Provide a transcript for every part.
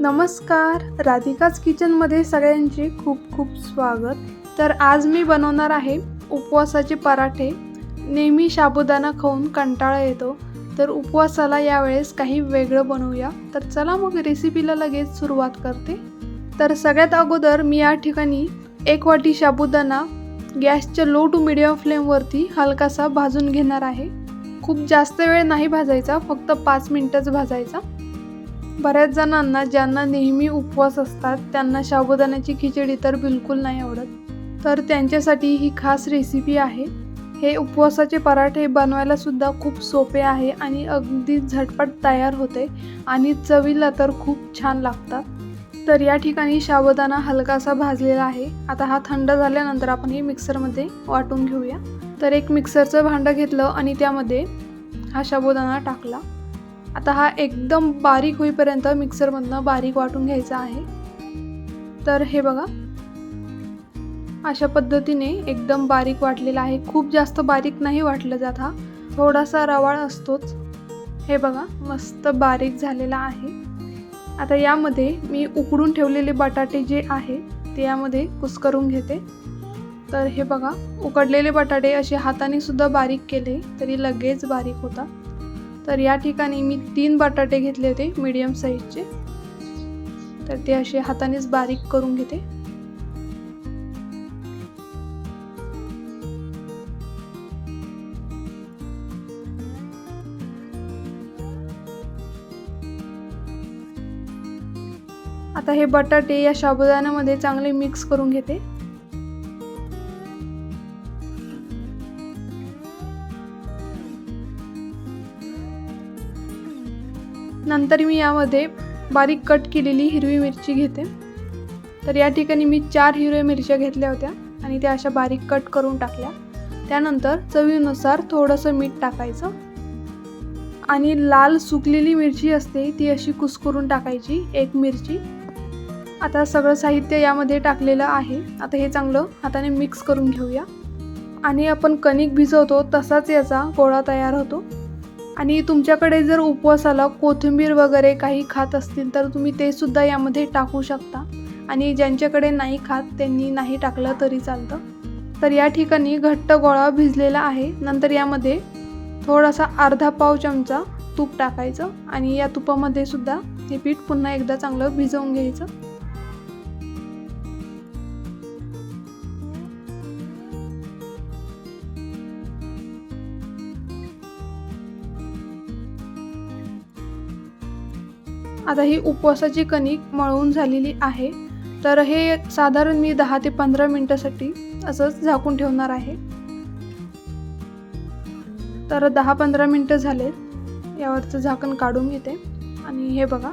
नमस्कार. राधिकाच किचनमध्ये सगळ्यांचे खूप खूप स्वागत. तर आज मी बनवणार आहे उपवासाचे पराठे. नेहमी साबुदाणा खाऊन कंटाळा येतो. तर उपवासाला यावेळेस काही वेगळं बनवूया. तर चला मग रेसिपीला लगेच सुरुवात करते. तर सगळ्यात अगोदर मी या ठिकाणी एक वाटी साबुदाणा गॅसच्या लो टू मिडियम फ्लेमवरती हलकासा भाजून घेणार आहे. खूप जास्त वेळ नाही भाजायचा फक्त पाच मिनटंच भाजायचा. बऱ्याच जणांना ज्यांना नेहमी उपवास असतात त्यांना साबुदाण्याची खिचडी तर बिलकुल नाही आवडत. तर त्यांच्यासाठी ही खास रेसिपी आहे. हे उपवासाचे पराठे बनवायला सुद्धा खूप सोपे आहे आणि अगदी झटपट तयार होते आणि चवीला तर खूप छान लागतात. तर या ठिकाणी साबुदाणा हलकासा भाजलेला आहे. आता हा थंड झाल्यानंतर आपण हे मिक्सरमध्ये वाटून घेऊया. तर एक मिक्सरचं भांडं घेतलं आणि त्यामध्ये हा साबुदाणा टाकला. आता हा एकदम बारीक होईपर्यंत मिक्सरमधनं बारीक वाटून घ्यायचा आहे. तर हे बघा. अशा पद्धतीने एकदम बारीक वाटलेला आहे. खूप जास्त बारीक नाही वाटलं जात हा. थोडासा रवाळ असतोच. हे बघा मस्त बारीक झालेला आहे. आता यामध्ये मी उकडून ठेवलेले बटाटे जे आहे ते यामध्ये कुस्करून घेते. तर हे बघा उकडलेले बटाटे असे हाताने सुद्धा बारीक केले तरी लगेच बारीक होतात. तर या ठिकाणी मी तीन बटाटे घेतले होते मीडियम साईजचे तर ते असे हातानेच बारीक करून घेते. आता हे बटाटे या साबुदाण्यामध्ये चांगले मिक्स करून घेते. नंतर मी यामध्ये बारीक कट केलेली हिरवी मिरची घेते. तर या ठिकाणी मी चार हिरव्या मिरच्या घेतल्या होत्या आणि त्या अशा बारीक कट करून टाकल्या. त्यानंतर चवीनुसार थोडंसं मीठ टाकायचं आणि लाल सुकलेली मिरची असते ती अशी कुस्करून टाकायची एक मिरची. आता सगळं साहित्य यामध्ये टाकलेलं आहे. आता हे चांगलं हाताने मिक्स करून घेऊया. आणि आपण कणिक भिजवतो तसाच याचा गोळा तयार होतो. आणि तुमच्याकडे जर उपवासाला कोथिंबीर वगैरे काही खात असतील तर तुम्ही ते सुद्धा यामध्ये टाकू शकता. आणि ज्यांच्याकडे नाही खात त्यांनी नाही टाकलं तरी चालतं. तर या ठिकाणी घट्ट गोळा भिजलेला आहे. नंतर यामध्ये थोडासा अर्धा पाव चमचा तूप टाकायचं आणि या तुपामध्ये सुद्धा हे पीठ पुन्हा एकदा चांगलं भिजवून घ्यायचं. आता ही उपवासाची कणिक मळून झालेली आहे. तर हे साधारण मी दहा ते पंधरा मिनटासाठी असंच झाकून ठेवणार आहे. तर दहा पंधरा मिनटं झालेत. यावरचं झाकण काढून घेते. आणि हे बघा.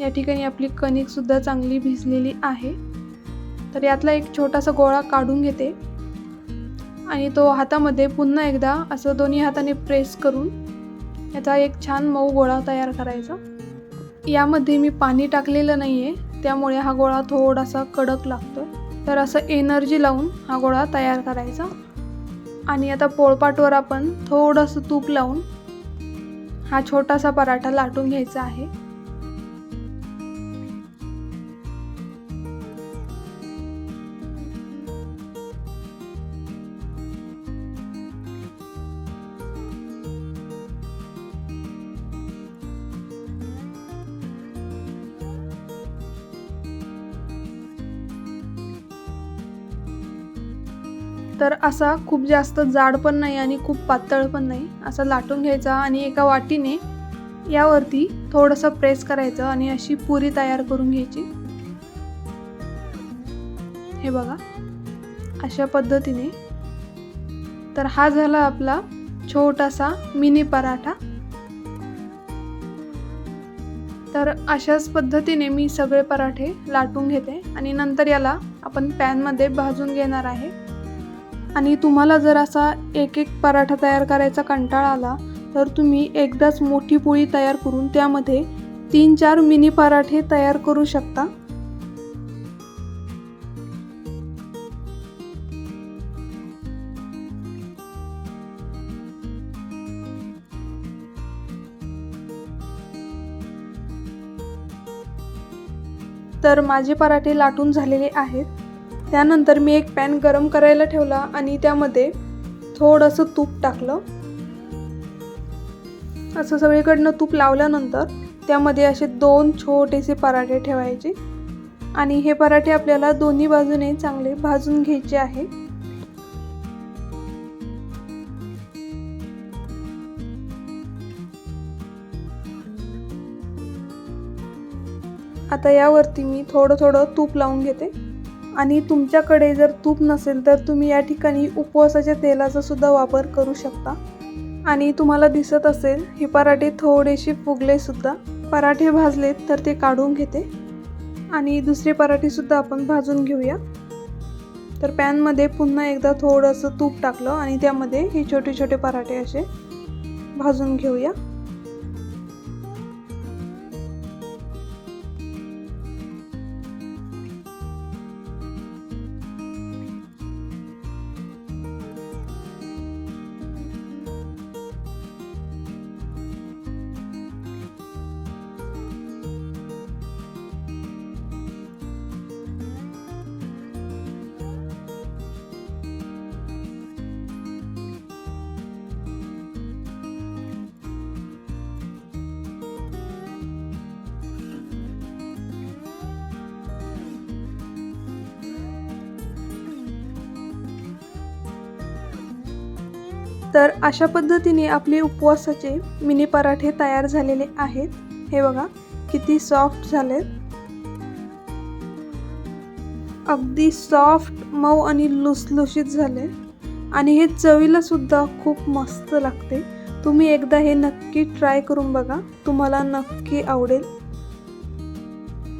या ठिकाणी आपली कणिकसुद्धा चांगली भिजलेली आहे. तर यातला एक छोटासा गोळा काढून घेते. आणि तो हातामध्ये पुन्हा एकदा असं दोन्ही हाताने प्रेस करून याचा एक छान मऊ गोळा तयार करायचा. यामध्ये मी पाणी टाकलेलं नाही आहे त्यामुळे हा गोळा थोडासा कडक लागतो तर असं एनर्जी लावून हा गोळा तयार करायचा. आणि आता पोळपाटवर आपण थोडंसं तूप लावून हा छोटासा पराठा लाटून घ्यायचा आहे. तर असा खूप जास्त जाड पण नाही आणि खूप पातळ पण नाही. असा लाटून घ्यायचा आणि एका वाटीने यावरती थोडंसं प्रेस करायचं आणि अशी पुरी तयार करून घ्यायची. हे बघा अशा पद्धतीने. तर हा झाला आपला छोटासा मिनी पराठा. तर अशाच पद्धतीने मी सगळे पराठे लाटून घेते आणि नंतर याला आपण पॅनमध्ये भाजून घेणार आहे. आणि तुम्हाला जर असा एक एक पराठा तयार करायचा कंटाळा आला तर तुम्ही एकदाच मोठी पोळी तयार करून त्यामध्ये तीन चार मिनी पराठे तयार करू शकता. तर माझे पराठे लाटून झालेले आहेत. त्यानंतर मी एक पॅन गरम करायला ठेवला आणि त्यामध्ये थोडंसं तूप टाकलं. असं सगळीकडनं तूप लावल्यानंतर त्यामध्ये असे दोन छोटेसे पराठे ठेवायचे आणि हे पराठे आपल्याला दोन्ही बाजूने चांगले भाजून घ्यायचे आहे. आता यावरती मी थोडं थोडं तूप लावून घेते. आणि तुमच्याकडे जर तूप नसेल तर तुम्ही या ठिकाणी उपवासाच्या तेलाचा सुद्धा वापर करू शकता. आणि तुम्हाला दिसत असेल हे पराठे थोडेसे फुगले सुद्धा. पराठे भाजलेत तर ते काढून घेते. आणि दुसरे पराठे सुद्धा आपण भाजून घेऊया. तर पॅनमध्ये पुन्हा एकदा थोडंसं तूप टाकलं आणि त्यामध्ये हे छोटे छोटे पराठे असे भाजून घेऊया. तर अशा पद्धतीने आपले उपवासाचे मिनी पराठे तयार झालेले आहेत. हे बघा किती सॉफ्ट झालेत. अगदी सॉफ्ट मऊ आणि लुसलुशीत झाले. आणि हे चवीला सुद्धा खूप मस्त लागते. तुम्ही एकदा हे नक्की ट्राय करून बघा. तुम्हाला नक्की आवडेल.